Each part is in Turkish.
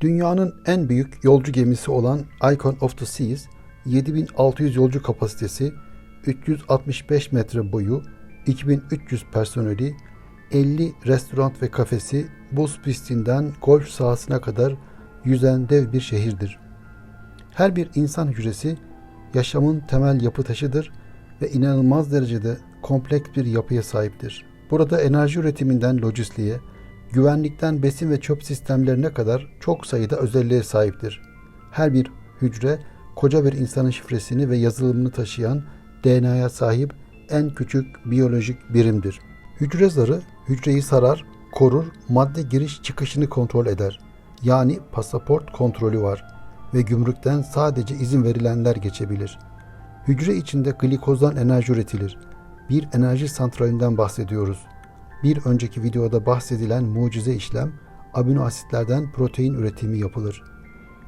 Dünyanın en büyük yolcu gemisi olan Icon of the Seas, 7600 yolcu kapasitesi, 365 metre boyu, 2300 personeli, 50 restoran ve kafesi, buz pistinden golf sahasına kadar yüzen dev bir şehirdir. Her bir insan hücresi yaşamın temel yapı taşıdır ve inanılmaz derecede kompleks bir yapıya sahiptir. Burada enerji üretiminden lojistliğe, güvenlikten besin ve çöp sistemlerine kadar çok sayıda özelliğe sahiptir. Her bir hücre koca bir insanın şifresini ve yazılımını taşıyan DNA'ya sahip en küçük biyolojik birimdir. Hücre zarı hücreyi sarar, korur, madde giriş çıkışını kontrol eder. Yani pasaport kontrolü var ve gümrükten sadece izin verilenler geçebilir. Hücre içinde glikozdan enerji üretilir. Bir enerji santralinden bahsediyoruz. Bir önceki videoda bahsedilen mucize işlem amino asitlerden protein üretimi yapılır.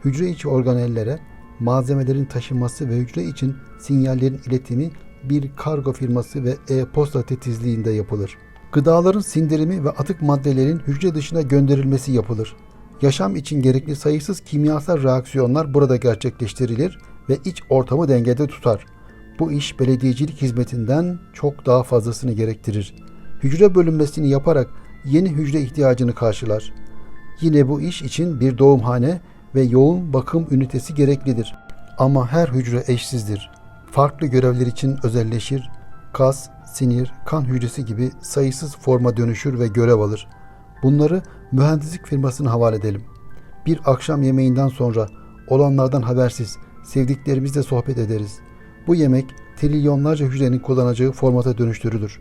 Hücre içi organellere malzemelerin taşınması ve hücre için sinyallerin iletimi bir kargo firması ve e-posta titizliğinde yapılır. Gıdaların sindirimi ve atık maddelerin hücre dışına gönderilmesi yapılır. Yaşam için gerekli sayısız kimyasal reaksiyonlar burada gerçekleştirilir ve iç ortamı dengede tutar. Bu iş belediyecilik hizmetinden çok daha fazlasını gerektirir. Hücre bölünmesini yaparak yeni hücre ihtiyacını karşılar. Yine bu iş için bir doğumhane ve yoğun bakım ünitesi gereklidir. Ama her hücre eşsizdir. Farklı görevler için özelleşir. Kas, sinir, kan hücresi gibi sayısız forma dönüşür ve görev alır. Bunları mühendislik firmasına havale edelim. Bir akşam yemeğinden sonra olanlardan habersiz sevdiklerimizle sohbet ederiz. Bu yemek trilyonlarca hücrenin kullanacağı formata dönüştürülür.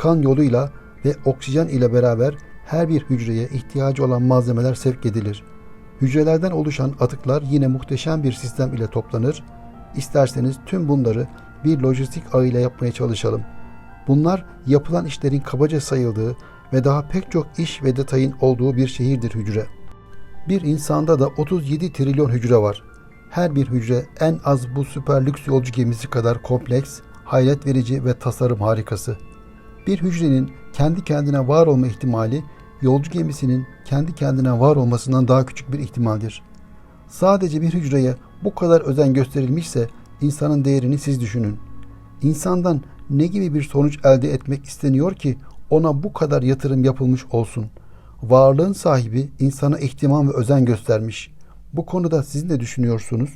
Kan yoluyla ve oksijen ile beraber her bir hücreye ihtiyacı olan malzemeler sevk edilir. Hücrelerden oluşan atıklar yine muhteşem bir sistem ile toplanır. İsterseniz tüm bunları bir lojistik ağıyla yapmaya çalışalım. Bunlar yapılan işlerin kabaca sayıldığı ve daha pek çok iş ve detayın olduğu bir şehirdir hücre. Bir insanda da 37 trilyon hücre var. Her bir hücre en az bu süper lüks yolcu gemisi kadar kompleks, hayret verici ve tasarım harikası. Bir hücrenin kendi kendine var olma ihtimali yolcu gemisinin kendi kendine var olmasından daha küçük bir ihtimaldir. Sadece bir hücreye bu kadar özen gösterilmişse insanın değerini siz düşünün. İnsandan ne gibi bir sonuç elde etmek isteniyor ki ona bu kadar yatırım yapılmış olsun? Varlığın sahibi insana ihtimam ve özen göstermiş. Bu konuda siz ne düşünüyorsunuz?